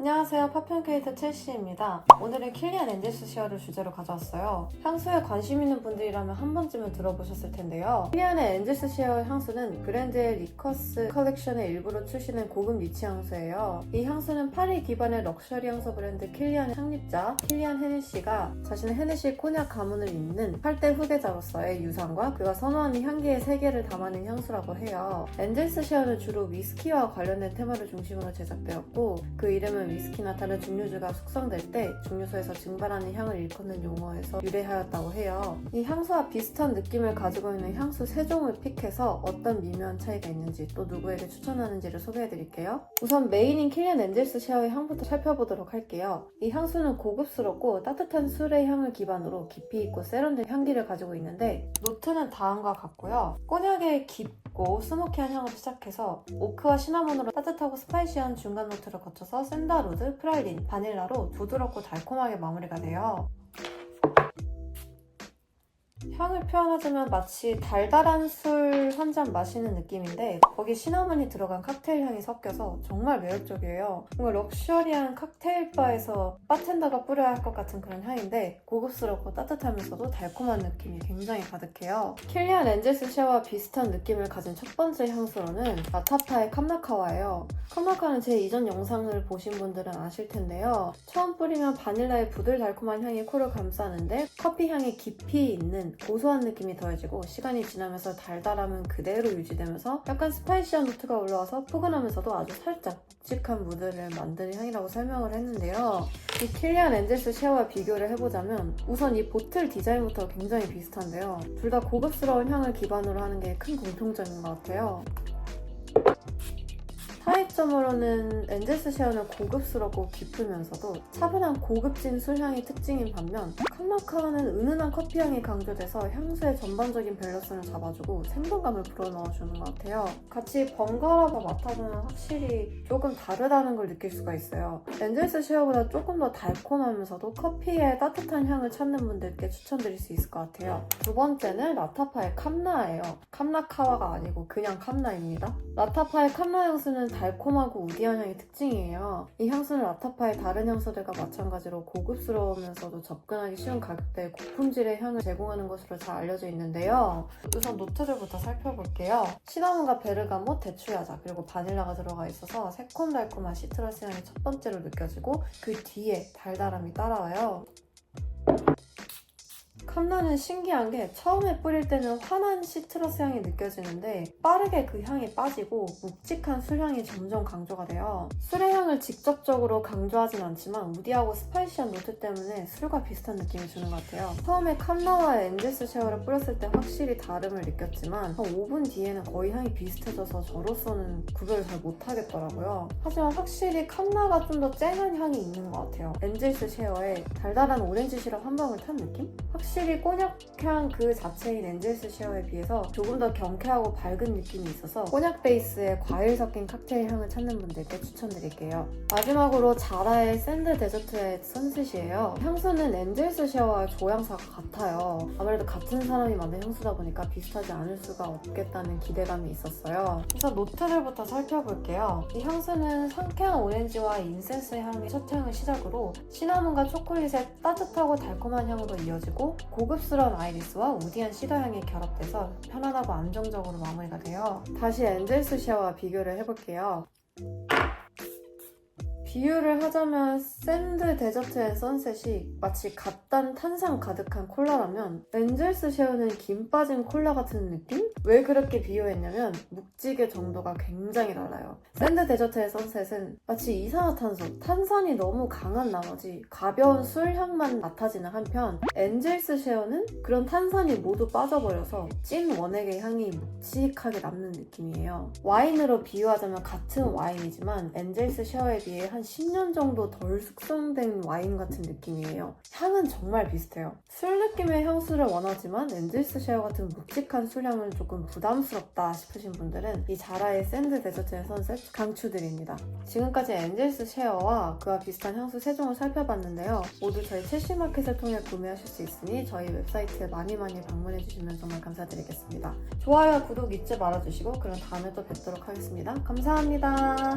안녕하세요. 파편케이터 첼시입니다. 오늘은 킬리안 엔젤스 시어를 주제로 가져왔어요. 향수에 관심 있는 분들이라면 한 번쯤은 들어보셨을 텐데요. 킬리안의 엔젤스 시어 향수는 브랜드의 리커스 컬렉션의 일부로 출시된 고급 리치 향수예요. 이 향수는 파리 기반의 럭셔리 향수 브랜드 킬리안의 창립자 킬리안 헤네시가 자신의 헤네시 코냑 가문을 잇는 8대 후계자로서의 유산과 그가 선호하는 향기의 세계를 담아낸 향수라고 해요. 엔젤스 시어는 주로 위스키와 관련된 테마를 중심으로 제작되었고 그 이름은 위스키나 다른 증류주가 숙성될 때 증류소에서 증발하는 향을 일컫는 용어에서 유래하였다고 해요. 이 향수와 비슷한 느낌을 가지고 있는 향수 세 종을 픽해서 어떤 미묘한 차이가 있는지 또 누구에게 추천하는지를 소개해드릴게요. 우선 메인인 킬리안 엔젤스 쉐어의 향부터 살펴보도록 할게요. 이 향수는 고급스럽고 따뜻한 술의 향을 기반으로 깊이 있고 세련된 향기를 가지고 있는데 노트는 다음과 같고요. 꼬냑의 깊고 스모키한 향으로 시작해서 오크와 시나몬으로 따뜻하고 스파이시한 중간 노트를 거쳐서 샌 다루드, 프랄린, 바닐라로 부드럽고 달콤하게 마무리가 돼요. 향을 표현하자면 마치 달달한 술 한 잔 마시는 느낌인데 거기 시나몬이 들어간 칵테일 향이 섞여서 정말 매력적이에요. 뭔가 럭셔리한 칵테일 바에서 바텐더가 뿌려야 할 것 같은 그런 향인데 고급스럽고 따뜻하면서도 달콤한 느낌이 굉장히 가득해요. 킬리안 엔젤스 쉐와 비슷한 느낌을 가진 첫 번째 향수로는 라타파의 캄나카와예요. 캄나카는 제 이전 영상을 보신 분들은 아실 텐데요. 처음 뿌리면 바닐라의 부들달콤한 향이 코를 감싸는데 커피 향이 깊이 있는 고소한 느낌이 더해지고 시간이 지나면서 달달함은 그대로 유지되면서 약간 스파이시한 노트가 올라와서 포근하면서도 아주 살짝 묵직한 무드를 만드는 향이라고 설명을 했는데요. 이 킬리안 엔젤스 쉐와 비교를 해보자면 우선 이 보틀 디자인부터 굉장히 비슷한데요. 둘 다 고급스러운 향을 기반으로 하는 게 큰 공통점인 것 같아요. 차이점으로는 엔젤스 쉐어는 고급스럽고 깊으면서도 차분한 고급진 술향이 특징인 반면 캄마카는 은은한 커피향이 강조돼서 향수의 전반적인 밸런스를 잡아주고 생동감을 불어넣어주는 것 같아요. 같이 번갈아서 맡아보면 확실히 조금 다르다는 걸 느낄 수가 있어요. 엔젤스 쉐어보다 조금 더 달콤하면서도 커피의 따뜻한 향을 찾는 분들께 추천드릴 수 있을 것 같아요. 두 번째는 라타파의 캄나예요. 캄나 카와가 아니고 그냥 캄나입니다. 라타파의 캄나 향수는 달콤 하고 우디한 향이 특징이에요. 이 향수는 라타파의 다른 향수들과 마찬가지로 고급스러우면서도 접근하기 쉬운 가격대의 고품질의 향을 제공하는 것으로 잘 알려져 있는데요. 우선 노트들부터 살펴볼게요. 시나몬과 베르가모, 대추야자, 그리고 바닐라가 들어가 있어서 새콤달콤한 시트러스 향이 첫 번째로 느껴지고 그 뒤에 달달함이 따라와요. 캄나는 신기한 게 처음에 뿌릴 때는 환한 시트러스 향이 느껴지는데 빠르게 그 향이 빠지고 묵직한 술향이 점점 강조가 돼요. 술의 향을 직접적으로 강조하진 않지만 우디하고 스파이시한 노트 때문에 술과 비슷한 느낌을 주는 것 같아요. 처음에 캄나와 엔젤스 쉐어를 뿌렸을 때 확실히 다름을 느꼈지만 한 5분 뒤에는 거의 향이 비슷해져서 저로서는 구별을 잘 못하겠더라고요. 하지만 확실히 캄나가 좀 더 쨍한 향이 있는 것 같아요. 엔젤스 쉐어에 달달한 오렌지 시럽 한 방울 탄 느낌? 확실히 꼬냑향 그 자체인 엔젤스 쉐어에 비해서 조금 더 경쾌하고 밝은 느낌이 있어서 꼬냑 베이스에 과일 섞인 칵테일 향을 찾는 분들께 추천드릴게요. 마지막으로 자라의 샌드 데저트의 선셋이에요. 향수는 엔젤스 쉐어와 조향사가 같아요. 아무래도 같은 사람이 만든 향수다 보니까 비슷하지 않을 수가 없겠다는 기대감이 있었어요. 우선 노트들부터 살펴볼게요. 이 향수는 상쾌한 오렌지와 인센스 향의 첫 향을 시작으로 시나몬과 초콜릿의 따뜻하고 달콤한 향으로 이어지고 고급스러운 아이리스와 우디한 시더 향이 결합돼서 편안하고 안정적으로 마무리가 돼요. 다시 엔젤스 쉐어와 비교를 해볼게요. 비유를 하자면 샌드 데저트 앤 선셋이 마치 갓단 탄산 가득한 콜라라면 엔젤스 쉐어는 김 빠진 콜라 같은 느낌? 왜 그렇게 비유했냐면 묵직의 정도가 굉장히 달라요. 샌드 데저트 앤 선셋은 마치 이산화탄소, 탄산이 너무 강한 나머지 가벼운 술 향만 맡아지는 한편 엔젤스 쉐어는 그런 탄산이 모두 빠져버려서 찐 원액의 향이 묵직하게 남는 느낌이에요. 와인으로 비유하자면 같은 와인이지만 엔젤스 쉐어에 비해 한 10년 정도 덜 숙성된 와인 같은 느낌이에요. 향은 정말 비슷해요. 술 느낌의 향수를 원하지만 엔젤스 쉐어 같은 묵직한 술향은 조금 부담스럽다 싶으신 분들은 이 자라의 샌드 데저트의 선셋 강추드립니다. 지금까지 엔젤스 쉐어와 그와 비슷한 향수 3종을 살펴봤는데요. 모두 저희 첼시마켓을 통해 구매하실 수 있으니 저희 웹사이트에 많이 많이 방문해주시면 정말 감사드리겠습니다. 좋아요와 구독 잊지 말아주시고 그럼 다음에 또 뵙도록 하겠습니다. 감사합니다.